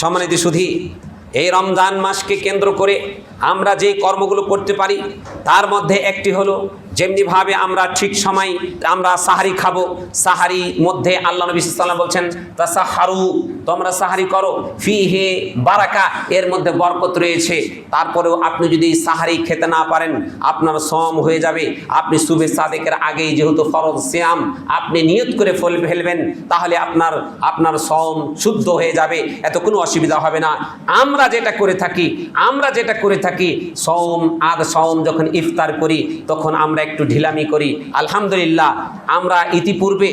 সম্মানিত সুধি, এই রমজান মাসকে কেন্দ্র করে আমরা যে কর্মগুলো করতে পারি, তার মধ্যে একটি হলো যেমনিভাবে আমরা ঠিক সময় আমরা সাহারি খাব, সাহারি মধ্যে আল্লাহ নবী সাল্লাম বলছেন তা সাহারু তোমরা সাহারি করো ফি হে বারাকা, এর মধ্যে বরকত রয়েছে। তারপরেও আপনি যদি সাহারি খেতে না পারেন, আপনার সম হয়ে যাবে। আপনি শুভে সাদেকের আগেই যেহেতু ফরজ শ্যাম আপনি নিয়ত করে ফল, ফেলবেন, তাহলে আপনার আপনার সম শুদ্ধ হয়ে যাবে, এত কোনো অসুবিধা হবে না। আমরা যেটা করে থাকি, আমরা যেটা করে থাকি সম আদ সম যখন ইফতার করি, তখন আমরা একটু ঢিলামি করি। আলহামদুলিল্লাহ, আমরা ইতিপূর্বে,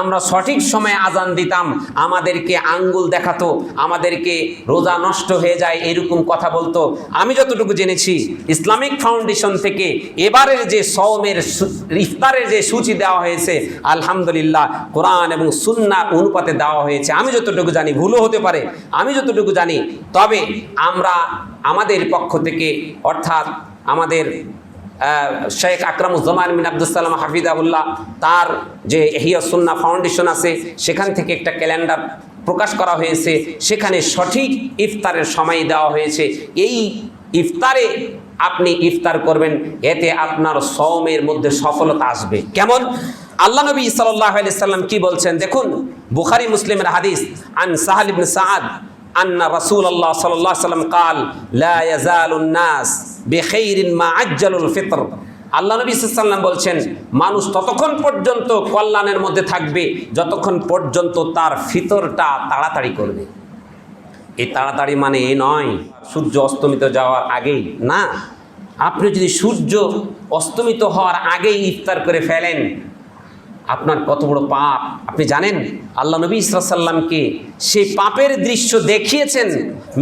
আমরা সঠিক সময়ে আজান দিতাম, আমাদেরকে আঙ্গুল দেখাতো, আমাদেরকে রোজা নষ্ট হয়ে যায় এরকম কথা বলতো। আমি যতটুকু জেনেছি, ইসলামিক ফাউন্ডেশন থেকে এবারের যে সওমের ইফতারের যে সূচি দেওয়া হয়েছে, আলহামদুলিল্লাহ, কোরআন এবং সুন্না অনুপাতে দেওয়া হয়েছে। আমি যতটুকু জানি, ভুলও হতে পারে, আমি যতটুকু জানি, তবে আমরা আমাদের পক্ষ থেকে, অর্থাৎ আমাদের শেখ আকরামুজ্জামান মিন আবদুসালাম হাফিদাউল্লাহ তার যে সুন্না ফাউন্ডেশন আছে, সেখান থেকে একটা ক্যালেন্ডার প্রকাশ করা হয়েছে। সেখানে সঠিক ইফতারের সময় দেওয়া হয়েছে। এই ইফতারে আপনি ইফতার করবেন, এতে আপনার সমের মধ্যে সফলতা আসবে। কেমন? আল্লাহ নবী সাল্লাহ সাল্লাম কি বলছেন? দেখুন, বুখারি মুসলিমের হাদিস, আন সাহাল সাহাদ সাদ আন্না রসুল আল্লাহ সাল্লাম কাল, লা ইয়াজালুন বেখেইরিন মা আজ্জালুল ফিতর। আল্লাহ নবী সাল্লাম বলছেন, মানুষ ততক্ষণ পর্যন্ত কল্যাণের মধ্যে থাকবে, যতক্ষণ পর্যন্ত তার ফিতরটা তাড়াতাড়ি করবে। এই তাড়াতাড়ি মানে এ নয়, সূর্য অস্তমিত যাওয়ার আগেই। না, আপনি যদি সূর্য অস্তমিত হওয়ার আগেই ইফতার করে ফেলেন আপনার কত বড় পাপ। আপনি জানেন, আল্লাহ নবী ইসলামকে সেই পাপের দৃশ্য দেখিয়েছেন।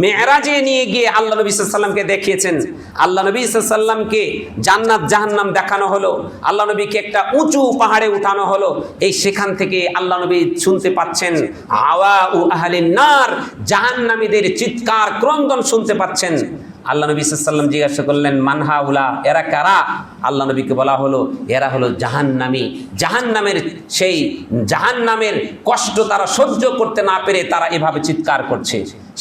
মেয়েরাজে নিয়ে গিয়ে আল্লাহ নবী সাল্লামকে দেখিয়েছেন। আল্লাহ নবী সাল্লামকে জান্নাত, জাহান্নাম দেখানো হলো। আল্লাহ নবীকে একটা উঁচু পাহাড়ে উঠানো হলো। এই সেখান থেকে আল্লাহ নবী শুনতে পাচ্ছেন আওয়া ও আহলিন নার জাহান্নামীদের চিৎকার, ক্রন্দন শুনতে পাচ্ছেন। আল্লাহ নবী সাল্লাম জিজ্ঞাসা করলেন মানহা উলা এরা কারা? আল্লাহ নবীকে বলা হলো, এরা হলো জাহান্নামী। জাহান্নামের সেই জাহান্নামের কষ্ট তারা সহ্য করতে না পেরে তারা এভাবে চিৎকার করছে।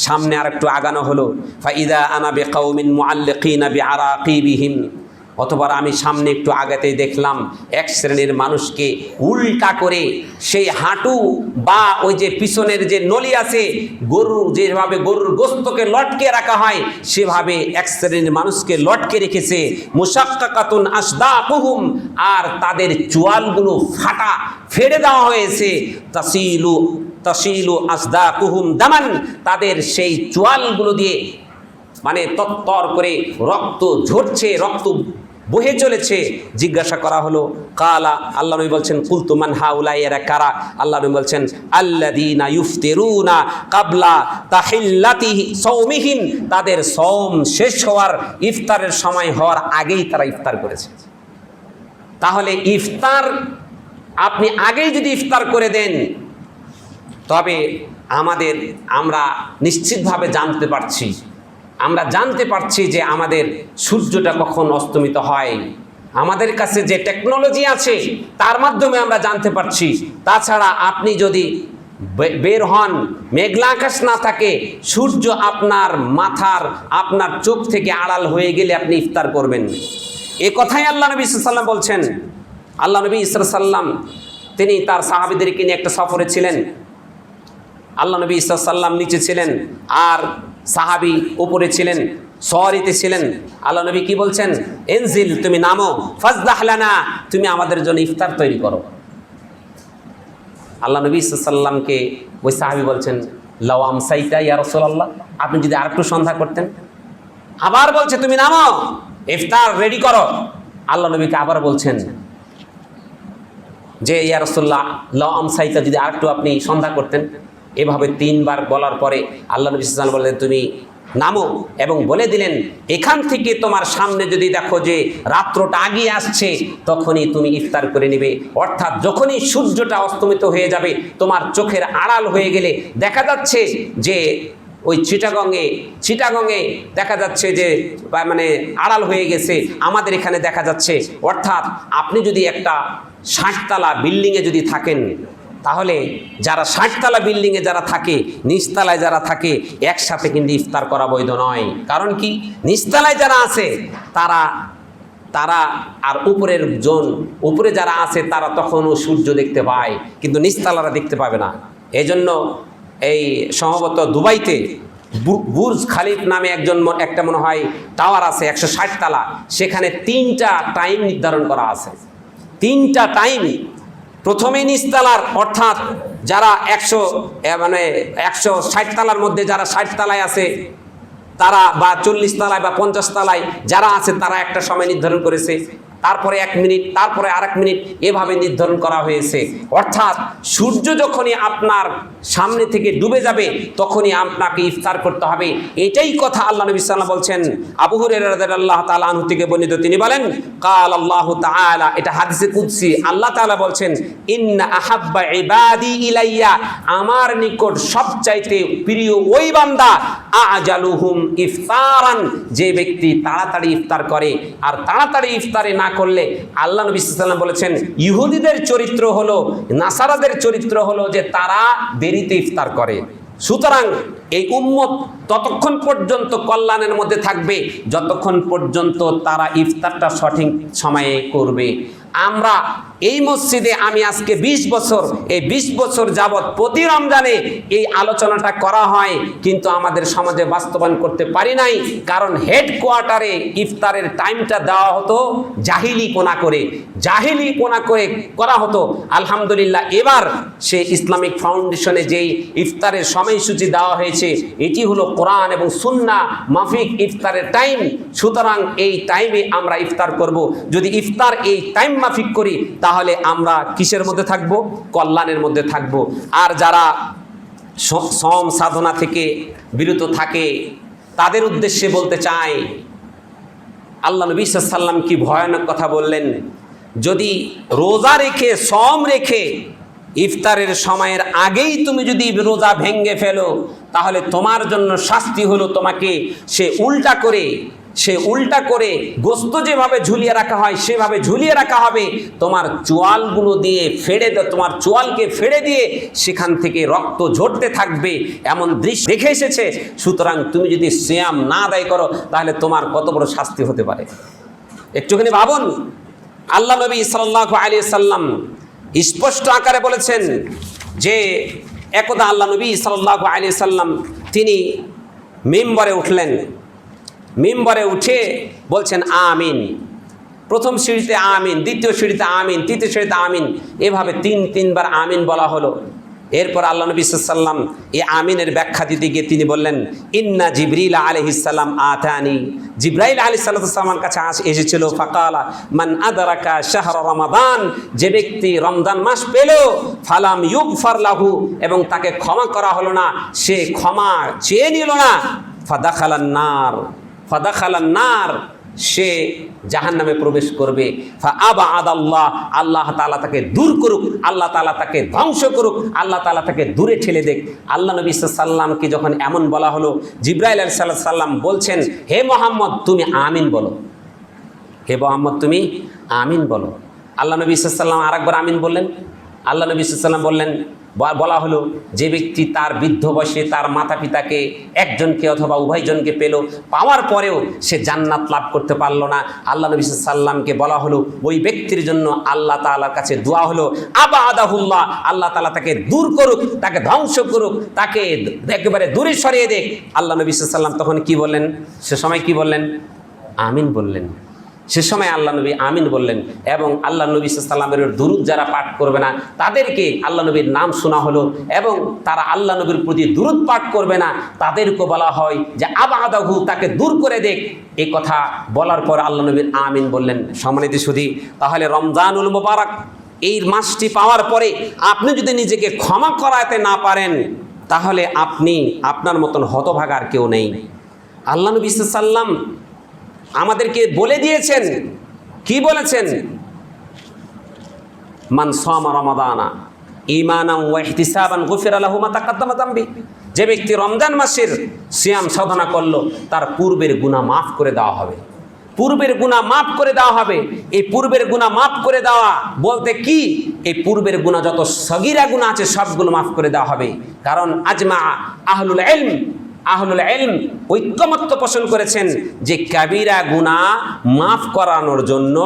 সামনে আর একটু আগানো হলো ফাইদা আনা বে কৌমিন মুআল্লিকিনা বি আরাকিবিহিম অতবার আমি সামনে একটু আগাতেই দেখলাম এক শ্রেণির মানুষকে উল্টা করে সেই হাঁটু বা ওই যে পিছনের যে নলি আছে গরু যেভাবে গরুর গোস্তকে লটকে রাখা হয়, সেভাবে এক শ্রেণির মানুষকে লটকে রেখেছে। মুসাক্কাকাতুন আসদা কুহুম আর তাদের চোয়ালগুলো ফাটা ফেড়ে দেওয়া হয়েছে। তাসিলু তাসিলু আসদা কুহুম দামান, তাদের সেই চোয়ালগুলো দিয়ে মানে তত্তর করে রক্ত ঝরছে, রক্ত বহে চলেছে। জিজ্ঞাসা করা হলো, কালা, আল্লাহ নবী বলছেন কুলতুমান হাউলাই এরা কারা? আল্লাহ নবী বলছেন আল্লাদিনা ইফতিরুনা কাবলা তাহিল্লাতি সৌমিহীন। তাদের সৌম শেষ হওয়ার, ইফতারের সময় হওয়ার আগেই তারা ইফতার করেছে। তাহলে ইফতার আপনি আগেই যদি ইফতার করে দেন, তবে আমাদের, আমরা নিশ্চিতভাবে জানতে পারছি আমরা জানতে পারছি যে আমাদের সূর্যটা কখন অস্তমিত হয়। আমাদের কাছে যে টেকনোলজি আছে, তার মাধ্যমে আমরা জানতে পারছি। তাছাড়া আপনি যদি বের হন, মেঘলা আকাশ না থাকে, সূর্য আপনার মাথার, আপনার চোখ থেকে আড়াল হয়ে গেলে আপনি ইফতার করবেন। এ কথাই আল্লাহ নবী সাল্লাম বলছেন। আল্লাহ নবী ইসরা সাল্লাম তিনি তার সাহাবিদেরকে নিয়ে একটা সফরে ছিলেন। আল্লাহ নবী সাল্লাম নিচে ছিলেন। আর সাহাবি উপরে ছিলেন সরিতে ছিলেন। আল্লাহ নবী কি বলছেন? এনজিল, তুমি নামো। ফাজদাহলানা তুমি আমাদের জন্য ইফতার তৈরি করো। আল্লাহ নবী সাল্লামকে ওই সাহাবি বলছেন লাওয়াম সাইতা ইয়া রসোল্লাহ আপনি যদি আরেকটু সন্ধ্যা করতেন। আবার বলছে, তুমি নামো। ইফতার রেডি করো। আল্লাহ নবীকে আবার বলছেন, যে ইয়া রসোল্লাহ লাওয়াম সাইতা যদি আরেকটু আপনি সন্ধ্যা করতেন। এভাবে তিনবার বলার পরে আল্লাহ নবী সাল্লাম বললেন, তুমি নামো। এবং বলে দিলেন, এখান থেকে তোমার সামনে যদি দেখো যে রাত্রটা আগিয়ে আসছে, তখনই তুমি ইফতার করে নেবে। অর্থাৎ যখনই সূর্যটা অস্তমিত হয়ে যাবে, তোমার চোখের আড়াল হয়ে গেলে দেখা যাচ্ছে যে ওই চিটাগংয়ে চিটাগংয়ে দেখা যাচ্ছে যে মানে আড়াল হয়ে গেছে, আমাদের এখানে দেখা যাচ্ছে। অর্থাৎ আপনি যদি একটা ষাটতলা বিল্ডিংয়ে যদি থাকেন তাহলে যারা ষাটতলা বিল্ডিংয়ে যারা থাকে, নিচতলায় যারা থাকে, একসাথে কিন্তু ইফতার করা বৈধ নয়। কারণ কি? নিচতলায় যারা আছে, তারা তারা আর উপরের জন, উপরে যারা আছে, তারা তখনও সূর্য দেখতে পায়, কিন্তু নিচতলারা দেখতে পাবে না। এই জন্য এই সম্ভবত দুবাইতে বুর্জ খালিফ নামে একজন একটা মনে হয় টাওয়ার আছে, একশো ষাট তালা সেখানে তিনটা টাইম নির্ধারণ করা আছে। তিনটা টাইম প্রথমে নিচতলার, অর্থাৎ যারা একশো মানে একশো ষাট তালার মধ্যে যারা ষাট তালায় আছে, তারা বা চল্লিশ তালায় বা পঞ্চাশ তালায় যারা আছে, তারা একটা সময় নির্ধারণ করেছে। তারপরে এক মিনিট, তারপরে আরেক মিনিট এভাবে নির্ধারণ করা হয়েছে। অর্থাৎ সূর্য যখনই আপনার সামনে থেকে ডুবে যাবে, তখনই আপনাকে ইফতার করতে হবে। এটাই কথা আল্লাহ নবী সাল্লাম বলছেন। আবু আল্লাহ আনহু থেকে বর্ণিত, তিনি বলেন, কাল আল্লাহ তাআলা এটা হাদিসে কুদ্সি। আল্লাহ তাআলা বলছেন, ইন্না আহাব্বা ইলাইয়া আমার নিকট সবচাইতে প্রিয় ওই বান্দা, আজালুহুম ইফতারান যে ব্যক্তি তাড়াতাড়ি ইফতার করে। আর তাড়াতাড়ি ইফতারে না করলে আল্লাহ নবী সাল্লাম বলেছেন, ইহুদিদের চরিত্র হলো, নাসারাদের চরিত্র হলো যে তারা দেরিতে ইফতার করে। সুতরাং এই উম্মত ততক্ষণ পর্যন্ত কল্যাণের মধ্যে থাকবে, যতক্ষণ পর্যন্ত তারা ইফতারটা সঠিক সময়ে করবে। আমরা এই মসজিদে আমি আজকে ২০ বছর, এই ২০ বছর যাবৎ প্রতি রমজানে এই আলোচনাটা করা হয়, কিন্তু আমাদের সমাজে বাস্তবায়ন করতে পারি নাই, কারণ হেডকোয়ার্টারে ইফতারের টাইমটা দেওয়া হতো জাহিলি কোনা করে। জাহিলি কোনা করে করা হতো। আলহামদুলিল্লাহ, এবার সে ইসলামিক ফাউন্ডেশনে যেই ইফতারের সময়সূচি দেওয়া হয়েছে, এটি হলো কোরআন এবং সুন্না মাফিক ইফতারের টাইম সুতরাং এই টাইমে আমরা ইফতার করব। যদি ইফতার এই টাইম মাফিক করি তাহলে আমরা কিসের মধ্যে থাকব? কল্যাণের মধ্যে থাকব। আর যারা সম সাধনা থেকে বিরত থাকে, তাদের উদ্দেশ্যে বলতে চাই, আল্লাহ নবী সাল্লাম কি ভয়ানক কথা বললেন? যদি রোজা রেখে, সম রেখে, ইফতারের সময়ের আগেই তুমি যদি রোজা ভেঙ্গে ফেলো, তাহলে তোমার জন্য শাস্তি হলো তোমাকে সে উল্টা করে সে উল্টা করে গোস্ত যেভাবে ঝুলিয়ে রাখা হয়, সেভাবে ঝুলিয়ে রাখা হবে। তোমার চোয়ালগুলো দিয়ে ফেড়ে তোমার চোয়ালকে ফেড়ে দিয়ে সেখান থেকে রক্ত ঝরতে থাকবে এমন দৃশ্য দেখে এসেছে। সুতরাং তুমি যদি শ্যাম না আদায় করো, তাহলে তোমার কত বড় শাস্তি হতে পারে। একটুখানি ভাবুন, আল্লাহ নবী সাল্লাহ আলী সাল্লাম স্পষ্ট আকারে বলেছেন যে, একদা আল্লাহ নবী সাল্লাহ আলী সাল্লাম তিনি মেম্বারে উঠলেন। মেম্বারে উঠে বলছেন আমিন। প্রথম সিঁড়িতে আমিন, দ্বিতীয় সিঁড়িতে আমিন, তৃতীয় সিঁড়িতে আমিন। এভাবে তিন, তিনবার আমিন বলা হলো। এরপর আল্লাহ নবী সাল্লাম এই আমিনের ব্যাখ্যা দিতে গিয়ে তিনি বললেন, ইন্না জিবরিল আলহিসাল্লাম আতানি। জিব্রাইল আলী সাল্লামের কাছে আস এসেছিল, ফাকালা, মান আদারাকা শাহর রমাদান। যে ব্যক্তি রমজান মাস পেল, ফালাম ইউগ লাহু এবং তাকে ক্ষমা করা হলো না। সে ক্ষমা চেয়ে নিল না। ফাদাখালান নার ফাদাখালান নার, সে জাহান নামে প্রবেশ করবে। আবা আদাল্লাহ, আল্লাহ তালা তাকে দূর করুক, আল্লাহ তালা তাকে ধ্বংস করুক, আল্লাহ তালা তাকে দূরে ঠেলে দেখ। আল্লাহ নবী সাল্লামকে যখন এমন বলা হলো, জিব্রাইল সাল্লাহ সাল্লাম বলছেন, হে মোহাম্মদ, তুমি আমিন বলো। হে মোহাম্মদ, তুমি আমিন বলো। আল্লাহ নবী সাল্লাম আরেকবার আমিন বললেন আল্লাহ নবী সাল্লাম বললেন বলা হলো, যে ব্যক্তি তার বৃদ্ধ বয়সে তার মাতা পিতাকে একজনকে অথবা উভয়জনকে পেল, পাওয়ার পরেও সে জান্নাত লাভ করতে পারল না। আল্লাহ নবী সাল্লামকে বলা হলো, ওই ব্যক্তির জন্য আল্লাহ তাআলার কাছে দোয়া হলো আবা আদাহুল্লাহ আল্লাহ তাআলা তাকে দূর করুক, তাকে ধ্বংস করুক, তাকে একেবারে দূরে সরিয়ে দেখ আল্লাহ নবী সাল্লাম তখন কি বললেন? সে সময় কি বললেন? আমিন বললেন। সে সময় আল্লাহ নবী আমিন বললেন, এবং আল্লাহ নবী সাল্লামের দুরুদ যারা পাঠ করবে না, তাদেরকে আল্লাহ নবীর নাম শোনা হলো এবং তারা আল্লাহ নবীর প্রতি দুরুদ পাঠ করবে না। তাদেরকে বলা হয় যে, আবাদাহু, তাকে দূর করে দেখ। এই কথা বলার পর আল্লাহ নবীর আমিন বললেন, সম্মানিত সুধী, তাহলে রমজানুল মোবারক, এই মাসটি পাওয়ার পরে আপনি যদি নিজেকে ক্ষমা করাতে না পারেন, তাহলে আপনি আপনার মতন হতভাগার কেউ নেই। আল্লাহ নবী সাল্লাম আমাদেরকে বলে দিয়েছেন। কি বলেছেন? মান রমাদানা যে ব্যক্তি রমজান মাসের সিয়াম সাধনা করল, তার পূর্বের গুনাহ মাফ করে দেওয়া হবে। পূর্বের গুণা মাফ করে দেওয়া হবে। এই পূর্বের গুণা মাফ করে দেওয়া বলতে কি? এই পূর্বের গুণা যত সগিরা গুণা আছে, সবগুলো মাফ করে দেওয়া হবে। কারণ আজমা আহলুল ইলম আহলুল ইলম ঐক্যমত্য পোষণ করেছেন যে কাবিরা গুনাহ মাফ করানোর জন্য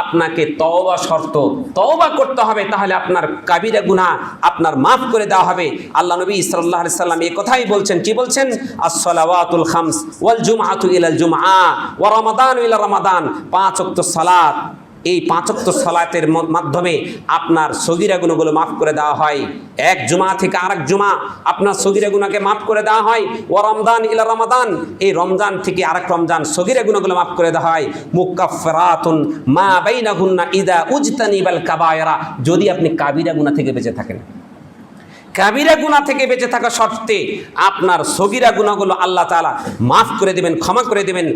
আপনাকে তওবা শর্ত, তওবা করতে হবে। তাহলে আপনার কাবিরা গুনাহ আপনার মাফ করে দেওয়া হবে। আল্লাহ নবী আলাইহি সাল্লাম এই কথাই বলছেন, কি বলছেন? আস-সালাওয়াতুল খামস ওয়াল জুমআতু ইলাল জুমআ ওয়া রমাদান ইলা রমাদান। পাঁচ ওয়াক্ত সালাত এই পাঁচক্ত সালাতের মাধ্যমে আপনার সগিরা গুণগুলো মাফ করে দেওয়া হয়। এক জুমা থেকে আরেক জুমা আপনার সগিরা গুণাকে মাফ করে দেওয়া হয়। ও রমদান ইলা রমাদান, এই রমজান থেকে আরেক রমজান সগিরা গুণগুলো মাফ করে দেওয়া হয়। মুকাফফারাতুন মা বাইনাহুন্না ইদা উজতানিবাল কাবায়রা, যদি আপনি কাবিরা গুনাহ থেকে বেঁচে থাকেন। কাবিরা গুনাহ থেকে বেঁচে থাকা শর্তে আপনার সগিরা গুণাগুলো আল্লাহ তাআলা মাফ করে দেবেন, ক্ষমা করে দেবেন।